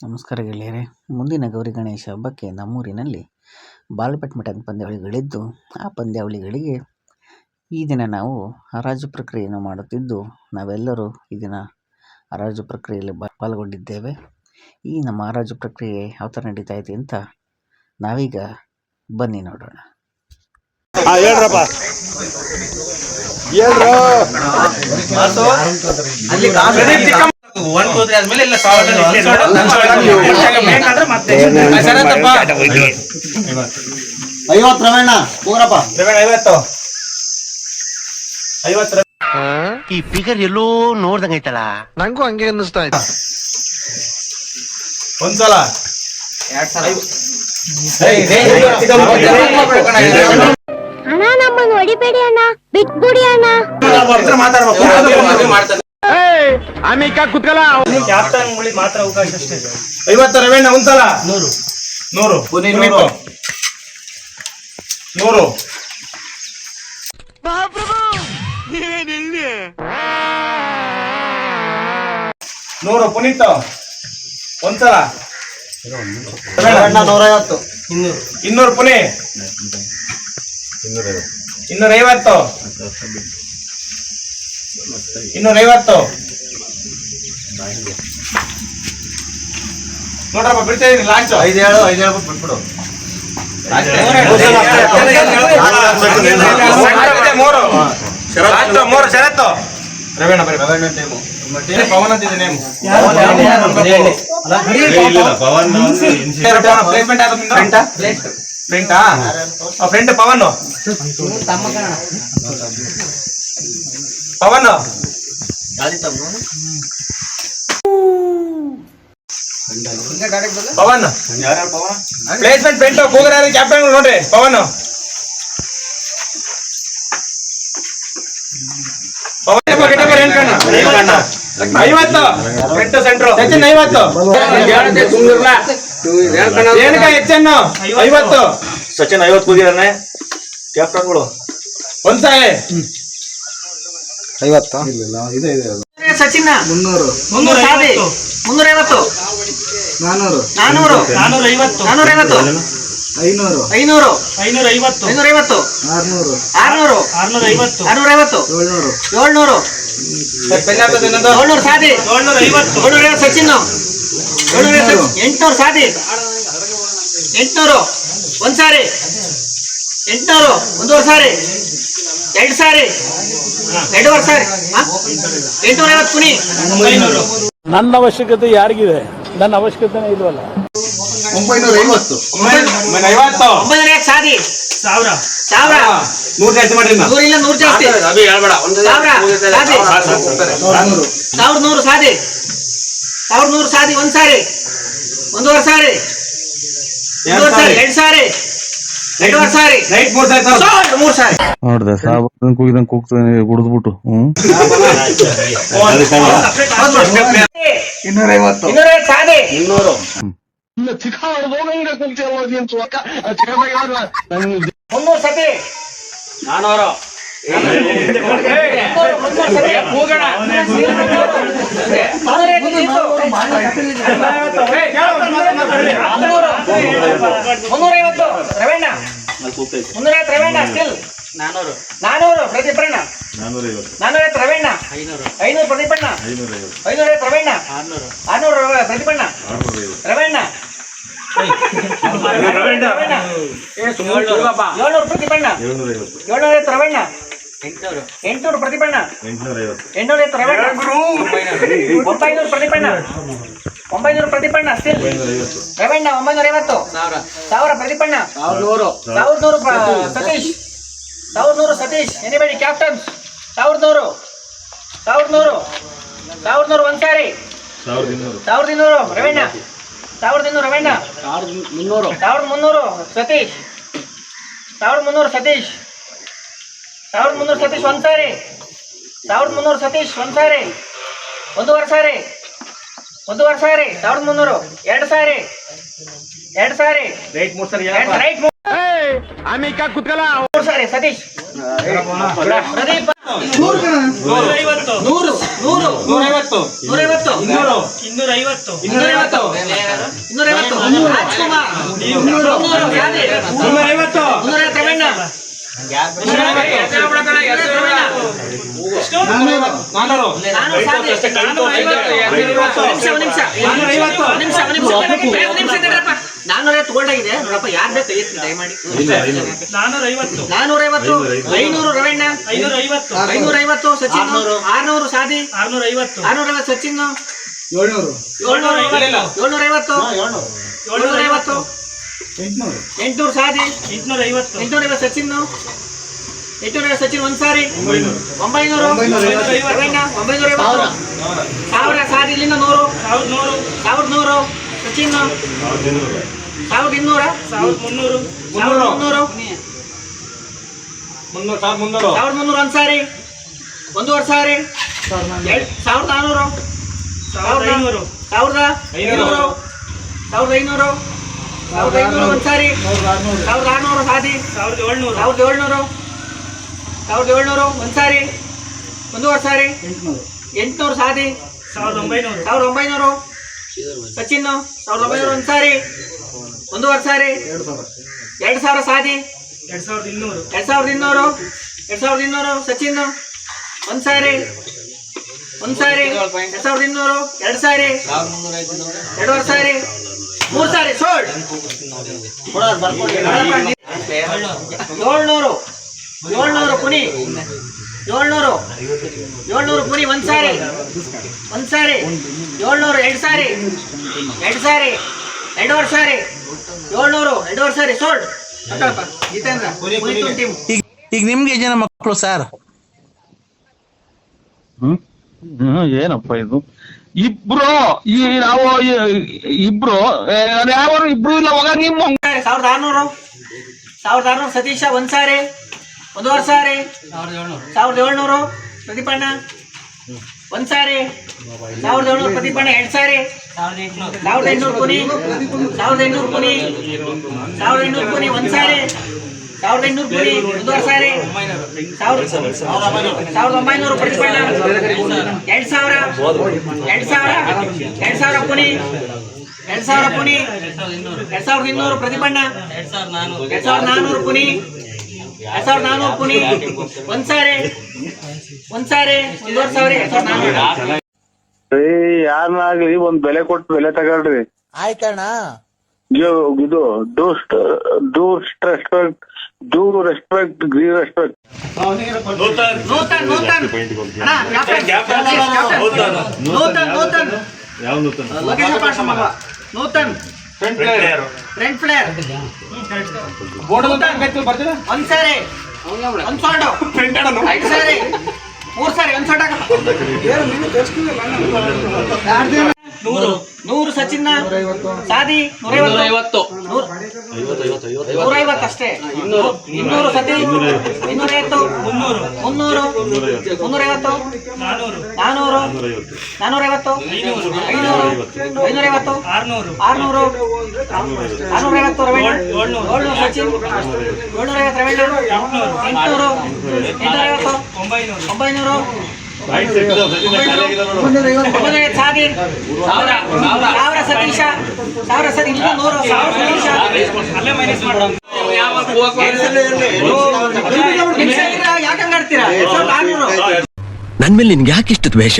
ನಮಸ್ಕಾರ ಗೆಳೆಯರೇ. ಮುಂದಿನ ಗೌರಿ ಗಣೇಶ ಹಬ್ಬಕ್ಕೆ ನಮ್ಮೂರಿನಲ್ಲಿ ಬಾಲ್ಬೆಟ್ ಮಠದ ಪಂದ್ಯಾವಳಿಗಳಿದ್ದು ಆ ಪಂದ್ಯಾವಳಿಗಳಿಗೆ ಈ ದಿನ ನಾವು ಹರಾಜು ಪ್ರಕ್ರಿಯೆಯನ್ನು ಮಾಡುತ್ತಿದ್ದು ನಾವೆಲ್ಲರೂ ಈ ದಿನ ಹರಾಜು ಪ್ರಕ್ರಿಯೆಯಲ್ಲಿ ಪಾಲ್ಗೊಂಡಿದ್ದೇವೆ. ಈ ನಮ್ಮ ಹರಾಜು ಪ್ರಕ್ರಿಯೆ ಯಾವ ಥರ ನಡೀತಾ ಇದೆ ಅಂತ ನಾವೀಗ ಬನ್ನಿ ನೋಡೋಣ. ಹೇಳ್ರಪ್ಪ. ಹೇಳ್ರು. ಒನ್ ಟೂ ತ್ರೀ ಆದ್ಮೇಲೆ ಎಲ್ಲ ಸಾವಿರ ಬೇಕಾದ್ರೆ ಮತ್ತೆ ಶರತ್ತಪ್ಪ ಐವತ್ತು ರಮಣ್ಣ ಕೂರಪ್ಪ ಐವತ್ತು. ಐವತ್ತು ಈ ಫಿಗರ್ ಎಲ್ಲೋ ನೋಡ್ದಂಗೈತಲ್ಲ ನಂಗೂ ಹಂಗೆ ಅನ್ನಿಸ್ತಾ ಇತ್ತು ಒಂದ್ಸಲ. ಅಣ್ಣ ನಮ್ಮನ್ನು ಹೊಡಿಬೇಡಿ ಅಣ್ಣ. ಬಿಟ್ಬಿಡಿ ಅಣ್ಣ. ಕ್ಯಾಪ್ಟನ್ ಮುಳಿ ಮಾತ್ರ ಅವಕಾಶ ಅಷ್ಟೇ. ಐವತ್ತು ರವೇಣ್ಣ ಒಂದ್ಸಲ. ನೂರು. ನೂರು. ನೂರು. ನೂರು. ನೂರು ಪುನೀತ್. ಒಂದ್ಸಲ. ನೂರೈವತ್ತು. ಇನ್ನೂರು. ಪುನಿ ಇನ್ನೂರೈವತ್ತು. ಇನ್ನೂರೈವತ್ತು ನೋಡ್ರಪ್ಪ ಬಿಡ್ತಾ ಇದೀನಿ ಲಾಸ್ಟ್ ಐದು ಹೇಳು ಐದು ಹೇಳ್ಬಿಟ್ಟು ಬಿಟ್ಬಿಡು ಮೂರು ಲಾಸ್ಟ್ ಮೂರು ಷರತ್ತು ರವೇಣ ಬರೀ ರವೇಣ ಟೀಮು ಪವನ್ ಅಂತ ಇದೆ ನೇಮ್ ಪ್ಲೇಸ್ಮೆಂಟ್ ಆದ ಫ್ರೆಂಟಾ ಫ್ರೆಂಡ್ ಪವನ್ ಪವನ್. ಪವನ್. ಪ್ಲೇಸ್ಮೆಂಟ್ ಪೆಂಟ್ ಕೂಗರ ಕ್ಯಾಪ್ಟನ್ ನೋಡ್ರಿ ಪವನ್. ಪವನ್ ಐವತ್ತು. ಸೆಂಟ್ರ್ ಸಚಿನ್ ಐವತ್ತು. ಕೂದಿರಣ್ಣ ಹೆಚ್ಚನ್ನು ಐವತ್ತು. ಸಚಿನ್ ಐವತ್ತು ಕೂಗಿದಾನೆ ಕ್ಯಾಪ್ಟನ್ಗಳು ಒಂದ್ಸಾರಿ. ಸಚಿನ್ ಮುನ್ನೂರು ಮುನ್ನೂರು ಸಾಧಿ ಮುನ್ನೂರ. ಐವತ್ತು. ನಾನೂರು ನಾನೂರು. ನಾನೂರ. ಐವತ್ತು ನಾನೂರ ಐವತ್ತು ಐನೂರು ಐನೂರು. ಐನೂರ. ಐವತ್ತು ಐನೂರ ಐವತ್ತು ಆರ್ನೂರು. ಆರ್ನೂರು ಆರ್ನೂರ ಐವತ್ತು ಆರ್ನೂರ ಐವತ್ತು ಏಳ್ನೂರು ಏಳ್ನೂರು ಏಳ್ನೂರು ಸಾಧಿ. ಏಳ್ನೂರ ಐವತ್ತು ಏಳ್ನೂರ ಐವತ್ತು ಸಚಿನ್ ಏಳ್ನೂರ. ಎಂಟುನೂರು ಎಂಟ್ನೂರು ಸಾಧಿ. ಎಂಟ್ನೂರು. ಒಂದು ಸಾರಿ ಎಂಟ್ನೂರು ಒಂದೂವರೆ ಸಾರಿ. ಎರಡು ಸಾರಿ. ಎರಡೂವರೆ ಸಾರಿ? ಎಂಟ್ನೂರ ಐವತ್ತು ಕುಣಿ. ನನ್ನ ಅವಶ್ಯಕತೆ ಯಾರಿಗಿದೆ? ನನ್ನ ಅವಶ್ಯಕತೆ ಇಲ್ವಲ್ಲ. ಒಂಬೈನೂರ ಐವತ್ತು. ಐವತ್ತು ಒಂಬೈನೂರ ಐವತ್ತು. ಸಾಧಿ ಸಾವಿರ. ಸಾವಿರ. ನೂರು ಜಾಸ್ತಿ ಮಾಡಿ ಇನ್ನ. ನೂರಿಲ್ಲ ನೂರು ಜಾಸ್ತಿ. ಸಾವಿರ. ಸಾಧಿ ಸಾವಿರದ ನೂರು ಸಾಧಿ ಸಾವಿರದ ನೂರು ಸಾಧಿ ಒಂದ್ ಸಾರಿ. ಒಂದೂವರೆ ಸಾರಿ. ಒಂದೂವರೆ ಸಾರಿ. ಎರಡು ಸಾರಿ. ನೋಡ್ದೆ ಸಾಬನ್ ಕೂಗಿದಂಗ್ ಕೂಗ್ತಾನೆ ಕುಡಿದ್ಬಿಟ್ಟು ಹ್ಮ್? ಇನ್ನೂರ ಐವತ್ತು ಇನ್ನೂರ. ಮುನ್ನೂರು ಸತಿ ನಾನೂರು. ಮುನ್ನೂರೈವತ್ತು. ರವಣ್ಣ ಮುನ್ನೂರೈವತ್ತು ರವಣ್ಣ ಸ್ಟಿಲ್ ನಾನೂರು. ನಾನೂರು ಪ್ರದೀಪಣ್ಣ ನಾನೂರೈವತ್ತು. ರವಣ್ಣ ಐನೂರು. ಐನೂರು ಪ್ರದೀಪಣ್ಣ ಐನೂರೈವತ್ತು. ರವಣ್ಣ ಆರ್ನೂರು. ಆರ್ನೂರು ಪ್ರದೀಪಣ್ಣ ರವಣ್ಣ ರವಣ್ಣ ಏಳ್ನೂರು ಪ್ರದೀಪಣ್ಣ ಏಳ್ನೂರೈವತ್ತು. ರವಣ್ಣ ಎಂಟುನೂರು. ಎಂಟುನೂರು ಪ್ರದೀಪಣ್ಣ ಎಂಟುನೂರೈವತ್ತು. ರವೆ ಒಂಬೈನೂರು. ಪ್ರತಿಪಣ್ಣ. ಒಂಬೈನೂರು ಪ್ರತಿಪಣ್ಣ ಸ್ಟಿಲ್ ರವಣ್ಣ ಒಂಬೈನೂರ ಐವತ್ತು ಸಾವಿರ ಪ್ರದೀಪಣ್ಣ ಸಾವಿರದ ನೂರು ಪ್ರ- ಸತೀಶ್. ಸಾವಿರದ ನೂರು ಸತೀಶ್. ಎನಿಬಡಿ ಕ್ಯಾಪ್ಟನ್ ಸಾವಿರದ ನೂರು ಸಾವಿರದ ನೂರು ಸಾವಿರದ ನೂರು ಒಂದ್ ಸಾರಿ ಸಾವಿರದ ಇನ್ನೂರು ರವಣ್ಣ. ಸಾವಿರದ ಇನ್ನೂರು ರವಣ್ಣ. ಸಾವಿರದ ಮುನ್ನೂರು. ಸತೀಶ್. ಸಾವಿರದ ಮುನ್ನೂರು ಸತೀಶ್. ಸಾವಿರದ ಮುನ್ನೂರು ಸತೀಶ್ ಒಂದ್ ಸಾರಿ ಸಾವಿರದ ಮುನ್ನೂರು ಸತೀಶ್ ಒಂದ್ ಸಾರಿ ಒಂದೂವರೆ ಸಾರಿ ಒಂದೂವರೆ ಸಾರಿ ಸಾವಿರದ ಮುನ್ನೂರು. ಎರಡು ಸಾರಿ. ಎರಡು ಸಾರಿ. ರೈಟ್ ಮೂರು ಸಾರಿ ರೈಟ್ ಮೂರು ಸಾರಿ ಸತೀಶ್. ಪ್ರದೀಪ್. ನೂರು ನೂರು. ನೂರು. ನೂರೈವತ್ತು. ನೂರೈವತ್ತು. ಇನ್ನೂರು. ಇನ್ನೂರ ಐವತ್ತು ಇನ್ನೂರೈವತ್ತು. ಇನ್ನೂರೈವತ್ತು. ರಾಜ್ಕುಮಾರ್. ಮುನ್ನೂರು ಸಾಧಿ ಮುನ್ನೂರೈವತ್ತು ಮುನ್ನೂರೈವತ್ತು ರವಣ್ಣ ನಾನ್ನೂರು ನಾನೂರು ನೋಡಪ್ಪ ಯಾರ್ ಬೇಕು? ಐತಿ ದಯಮಾಡಿ. ನಾನೂರ ಐವತ್ತು ಐನೂರು ರವಣ್ಣ. ಐನೂರ ಐವತ್ತು ಸಚಿನ್. ಆರ್ನೂರು. ಸಾಧಿ. ಆರ್ನೂರೈವತ್ತು. ಆರ್ನೂರೈವತ್ತು ಸಚಿನ್. ಏಳ್ನೂರು. ಐವತ್ತು ಏಳ್ನೂರೈವತ್ತು. ಏಳ್ನೂರೈವತ್ತು. ಎಂಟ್ನೂರು. ಎಂಟ್ನೂರು ಸಾಧಿ. ಎಂಟ್ನೂರೈವತ್ತು. ಎಂಟ್ನೂರೈವತ್ತು ಸಚಿನ್ ಎಂಟ್ನೂರೈವತ್ತು ಸಚಿನ್ ಒಂದು ಸಾರಿ. ಒಂಬೈನೂರು. ಒಂಬೈನೂರ. ಐವತ್ತು ಸಾವಿರ. ಸಾರಿ ಇಲ್ಲಿಂದ ನೂರು. ಸಾವಿರದ ನೂರು. ಸಾವಿರದ ನೂರು. ಸಚಿನ್ ಸಾವಿರದ ಇನ್ನೂರ. ಸಾವಿರದ ಮುನ್ನೂರು. ಸಾವಿರದ ಮುನ್ನೂರು. ಮುನ್ನೂರು. ಸಾವಿರದ ಮುನ್ನೂರು. ಸಾವಿರದ ಮುನ್ನೂರು ಒಂದು ಸಾರಿ. ಒಂದೂವರೆ ಸಾರಿ. ಸಾವಿರದ ನಾನ್ನೂರು ಸಾವಿರದ ಐನೂರು. ಸಾವಿರದ ಐನೂರು. ಸಾವಿರದ ಐನೂರು. ಸಾವಿರದ ಐನೂರು ಒಂದು ಸಾರಿ ಸಾವಿರದ ಆರುನೂರು ಸಾದಿ ಸಾವಿರದ ಏಳ್ನೂರು. ಸಾವಿರದ ಏಳ್ನೂರು. ಸಾವಿರದ ಏಳ್ನೂರು ಒಂದು ಸಾರಿ ಒಂದೂವರೆ ಸಾರಿ. ಎಂಟ್ನೂರು. ಎಂಟುನೂರು ಸಾದಿ. ಸಾವಿರದ ಒಂಬೈನೂರು. ಸಾವಿರದ ಒಂಬೈನೂರು. ಸಚಿನ್ ಸಾವಿರದ ಒಂಬೈನೂರು ಒಂದು ಸಾರಿ. ಒಂದೂವರೆ ಸಾರಿ ಎರಡು ಸಾವಿರ ಸಾದಿ. ಎರಡ್ ಸಾವಿರದ ಇನ್ನೂರು. ಎರಡು ಸಾವಿರದ ಇನ್ನೂರು. ಎರಡು ಸಾವಿರದ ಇನ್ನೂರು. ಸಚಿನ್ ಒಂದು ಸಾರಿ ಒಂದು ಸಾರಿ ಎರಡು ಸಾವಿರದ ಇನ್ನೂರು. ಎರಡು ಸಾರಿ. ಎರಡೂವರೆ ಸಾರಿ. ಮೂರು ಸಾರಿ. ಸೋಲ್ಡ್ ಏಳ್ನೂರು. ಏಳ್ನೂರು ಪುನಿ. ಏಳ್ನೂರು. ಏಳ್ನೂರು ಪುನಿ ಒಂದ್ ಸಾರಿ. ಒಂದ್ ಸಾರಿ. ಏಳ್ನೂರು ಎರಡು ಸಾರಿ. ಎರಡು ಸಾರಿ. ಎರಡೂವರೆ ಸಾರಿ. ಏಳ್ನೂರು. ಎರಡೂವರೆ ಸಾರಿ. ಸೋಲ್ಡ್. ಜಿತೇಂದ್ರ ಈಗ ನಿಮ್ಗೆ ಜನ ಮಕ್ಕಳು ಸರ್ ಹ್ಮ್, ಏನಪ್ಪ ಇದು? ಇಬ್ರು, ಈ ನಾವು ಇಬ್ರು ಯಾವ ಇಬ್ರು ಇಲ್ಲ ಹೋಗ ನಿಮ್ಮ ಸಾವಿರದ ಆರ್ನೂರು. ಸಾವಿರದ ಆರ್ನೂರು ಸತೀಶ, ಒಂದ್ ಸಾರಿ. ಒಂದೂವರೆ ಸಾರಿ. ಸಾವಿರದ ಏಳ್ನೂರು ಪ್ರದೀಪಣ್ಣ ಒಂದ್ ಸಾರಿ. ಸಾವಿರದ ಏಳ್ನೂರು ಪ್ರದೀಪಣ್ಣ ಎರಡ್ ಸಾರಿ. ಸಾವಿರದ ಎಂಟ್ನೂರು ಕುನಿ. ಸಾವಿರದ ಎಂಟ್ನೂರು ಕುನಿ. ಸಾವಿರದ ಎಂಟ್ನೂರು ಕುನಿ, ಒಂದ್ ಸಾರಿ. ಸಾವಿರದ ಸಾವಿರದ ಒಂಬೈನೂರು ಎರಡ್ ಸಾವಿರ ಎರಡು ಸಾವಿರ ಎರಡು ಸಾವಿರ ಎರಡು ಸಾವಿರ ಎರಡು ಸಾವಿರದ ಇನ್ನೂರು ಪ್ರತಿಪಣ್ಣ ಎರಡು ಸಾವಿರದ ನಾನ್ನೂರು ಎರಡ್ ಸಾವಿರದ ನಾನ್ನೂರು ಒಂದ್ ಸಾರಿ ಒಂದ್ ಸಾರಿ ಒಂದೂವರೆ ಸಾವಿರ ಎರಡ್ ಸಾವಿರದ ನಾನೂರು ಯಾರನ್ನಾಗ್ಲಿ ಒಂದ್ ಬೆಲೆ ಕೊಟ್ಟು ಬೆಲೆ ತಗೊಳ್ರಿ ಆಯ್ತಣ್ಣ ಇದು do do respect do respect green respect Nutan Nutan ಅಣ್ಣ, ಕ್ಯಾಪ್ಟನ್, ಕ್ಯಾಪ್ಟನ್. ನೂತನ್ ನೂತನ್ ಯಾವ ನೂತನ. ಲೊಕೇಶನ್ ಪಾಸ್ ಮಗ. ನೂತನ್. ಫ್ರಂಟ್ ಫ್ಲೇರ್ ಒಂದ್ಸಾರಿ ಬರ್ತೀರಾ ಒಂದ್ ಸಾರಿ. ಒಂದ್ ಸಾಲ್ಟ್ ಐದು ಸಾರಿ. ಮೂರ್ ಸಾರಿ. ಒಂದ್ ಸಾಲ್ಟ್ ನೂರು. ನೂರು ಸಚಿನ್ ಸಾದಿ ನೂರೈವತ್ತು. ನೂರ ನೂರೈವತ್ತು ಅಷ್ಟೇ. ಇನ್ನೂರು. ಸತಿ. ಇನ್ನೂರೈವತ್ತು. ಮುನ್ನೂರು. ಮುನ್ನೂರು. ಮುನ್ನೂರೈವತ್ತು. ನಾನೂರು. ನಾನೂರು. ನಾನೂರೈವತ್ತು. ಐನೂರು. ಐನೂರೈವತ್ತು. ಆರ್ನೂರು. ಆರ್ನೂರು. ಆರ್ನೂರೈವತ್ತು. ರವೀಣ ಏಳ್ನೂರು. ಸಚಿನ್. ಏಳ್ನೂರೈವತ್ತು ರವೀಣ ಎಂಟುನೂರು. ಎಂಟುನೂರೈವತ್ತು. ಒಂಬೈನೂರು. ಒಂಬೈನೂರು. ಸಾವಿರ ಸಾವಿರ. ಸತೀಶ ಸಾವಿರ ನೂರು ಸಾವಿರ ಸತೀಶ. ಅಲ್ಲೇ ಮೈನಸ್ ಮಾಡೋಣ ನನ್ ಮೇಲೆ ನಿನ್ಗೆ ಯಾಕೆ ಇಷ್ಟು ದ್ವೇಷ?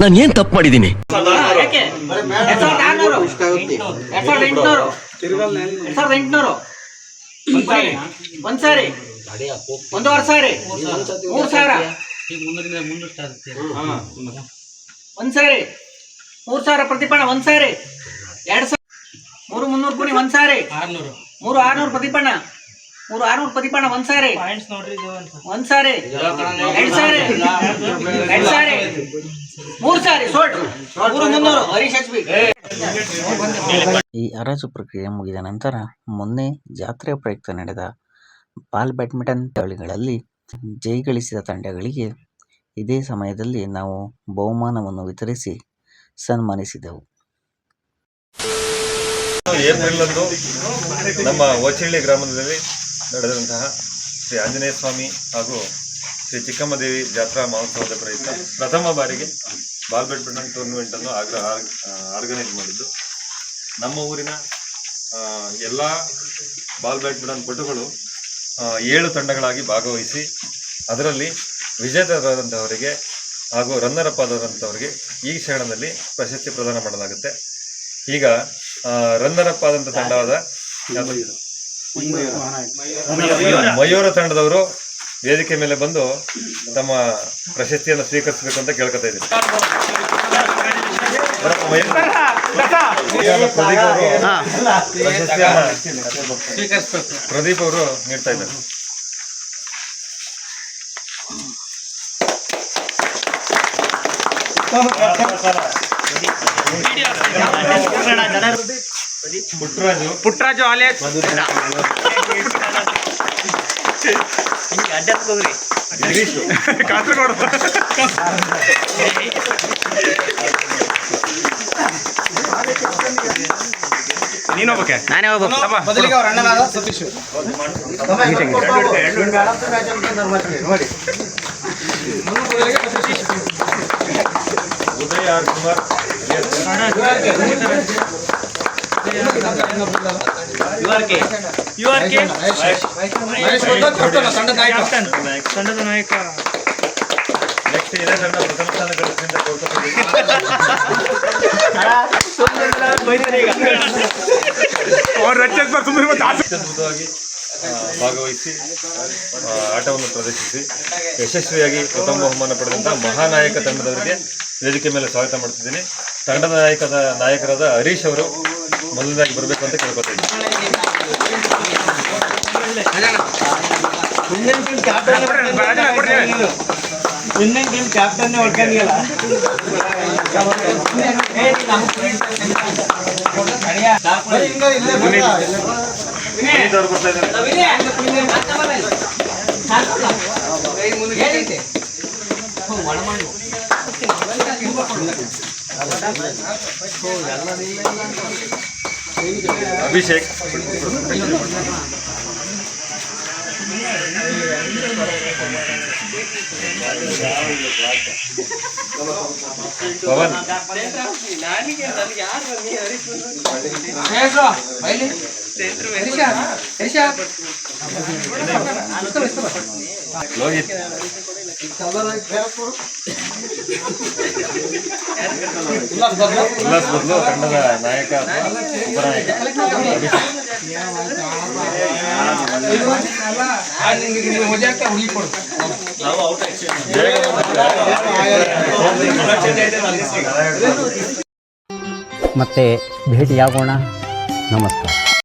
ನಾನು ಏನ್ ತಪ್ಪು ಮಾಡಿದ್ದೀನಿ? ಯಾಕೆ? ಒಂದೂವರೆ ಸಾರಿ. ಮೂರ್ ಎರಡ್ ಎಂಟುನೂರು ಎರಡ್ ಸಾವಿರದ ಎಂಟುನೂರು ಒಂದ್ ಸಾರಿ ಮೂರ್ ಸಾವಿರ ಪ್ರತಿಪಣ ಒಂದ್ ಸಾರಿ ಎರಡ್ ಸಾವಿರ. ಮೂರು ಮುನ್ನೂರು ಪುಣಿ ಒಂದ್ ಸಾರಿ ಆರ್ನೂರು. ಮೂರು ಆರ್ನೂರು ಪ್ರತಿಪಣ ಮೂರು ಆರ್ನೂರು ಪ್ರತಿಪಣ ಒಂದ್ ಸಾರಿ ಒಂದ್ ಸಾರಿ ಎರಡ್ ಸಾರಿ. ಎರಡ್ ಸಾರಿ. ಮೂರ್ ಸಾರಿ. ಸೋಟ್. ಮೂರು ಮುನ್ನೂರು. ಹರೀಶ್ ಎಚ್ ಬಿ ಈ ಹರಾಜು ಪ್ರಕ್ರಿಯೆ ಮುಗಿದ ನಂತರ ಮೊನ್ನೆ ಜಾತ್ರೆ ಪ್ರಯುಕ್ತ ನಡೆದ ಬಾಲ್ ಬ್ಯಾಡ್ಮಿಂಟನ್ ದಾಳಿಗಳಲ್ಲಿ ಜಯಗಳಿಸಿದ ತಂಡಗಳಿಗೆ ಇದೇ ಸಮಯದಲ್ಲಿ ನಾವು ಬಹುಮಾನವನ್ನು ವಿತರಿಸಿ ಸನ್ಮಾನಿಸಿದೆವು. ಏಪ್ರಿಲ್ ಅಂದು ನಮ್ಮ ಓಚಿಳ್ಳಿ ಗ್ರಾಮದಲ್ಲಿ ನಡೆದಂತಹ ಶ್ರೀ ಆಂಜನೇಯ ಸ್ವಾಮಿ ಹಾಗೂ ಶ್ರೀ ಚಿಕ್ಕಮ್ಮದೇವಿ ಜಾತ್ರಾ ಮಹೋತ್ಸವದ ಪ್ರಯುಕ್ತ ಪ್ರಥಮ ಬಾರಿಗೆ ಬಾಲ್ ಬ್ಯಾಡ್ಮಿಂಟನ್ ಟೂರ್ನಮೆಂಟ್ ಅನ್ನು ಆರ್ಗನೈಸ್ ಮಾಡಿದ್ದು. ನಮ್ಮ ಊರಿನ ಎಲ್ಲ ಬಾಲ್ ಬ್ಯಾಡ್ಮಿಂಟನ್ ಪಟುಗಳು ಏಳು ತಂಡಗಳಾಗಿ ಭಾಗವಹಿಸಿ ಅದರಲ್ಲಿ ವಿಜೇತರಾದಂಥವರಿಗೆ ಹಾಗೂ ರನ್ನರ್ ಅಪ್ ಆದಂಥವರಿಗೆ ಈ ಕ್ಷಣದಲ್ಲಿ ಪ್ರಶಸ್ತಿ ಪ್ರದಾನ ಮಾಡಲಾಗುತ್ತೆ. ಈಗ ರನ್ನರ್ ಅಪ್ ಆದಂಥ ತಂಡವಾದ ಮಯೂರ. ತಂಡದವರು ವೇದಿಕೆ ಮೇಲೆ ಬಂದು ತಮ್ಮ ಪ್ರಶಸ್ತಿಯನ್ನು ಸ್ವೀಕರಿಸಬೇಕು ಅಂತ ಕೇಳ್ಕೊತಾ ಇದ್ದೀನಿ ಪ್ರದೀಪ್ ಅವರು ಪ್ರಶಸ್ತಿಯನ್ನ ಪ್ರದೀಪ್ ಅವರು ನೀಡ್ತಾ ಇದ್ದಾರೆ. ಪುಟ್ಟರಾಜು ಪುಟ್ಟರಾಜು ಆಲೆ ಗಿರೀಶು ಕಾಸರಗೋಡು. ನೀನು ಹೋಗ್ಬೇಕೆ ನಾನೇ ಹೋಗ್ಬೇಕು ಬದಲಿಗೆ ಅವ್ರ ಅಣ್ಣನಾದ Satish Uday R Kumar U R K Mahesh? Captain, ತಂಡದ ನಾಯಕ ತಂಡದ ನಾಯಕ ನೆಕ್ಸ್ಟ್ ಇದೇ ಪ್ರಥಮ ಸ್ಥಾನ ಗಳಿಸಿದ ಆ, ಭಾಗವಹಿಸಿ ಆಟವನ್ನು ಪ್ರದರ್ಶಿಸಿ ಯಶಸ್ವಿಯಾಗಿ ಪ್ರಥಮ ಬಹುಮಾನ ಪಡೆದಂತಹ ಮಹಾನಾಯಕ ತಂಡದವರಿಗೆ ವೇದಿಕೆ ಮೇಲೆ ಸ್ವಾಗತ ಮಾಡ್ತಿದ್ದೀನಿ. ತಂಡದ ನಾಯಕದ ನಾಯಕರಾದ ಹರೀಶ್ ಅವರು ಮೊದಲನೇದಾಗಿ ಬರಬೇಕು ಅಂತ ಕೇಳ್ಕೊತಾ ಇದ್ದೀನಿ ಪುನೀತ್ ಕ್ಯಾಪ್ಟನ್ ಹೊಡ್ಕೊಂಡಿಲ್ಲ ಅಭಿಷೇಕ್. ಪವನ್ ಲೋಹಿತ್ ಉಲ್ಲಾಸ್ ಬದಲು ತಂಡದ ನಾಯಕ ಅಥವಾ ಉಪನಾಯಕ ಅಭಿಷೇಕ್ ಮತ್ತೆ ಭೇಟಿಯಾಗೋಣ. ನಮಸ್ಕಾರ.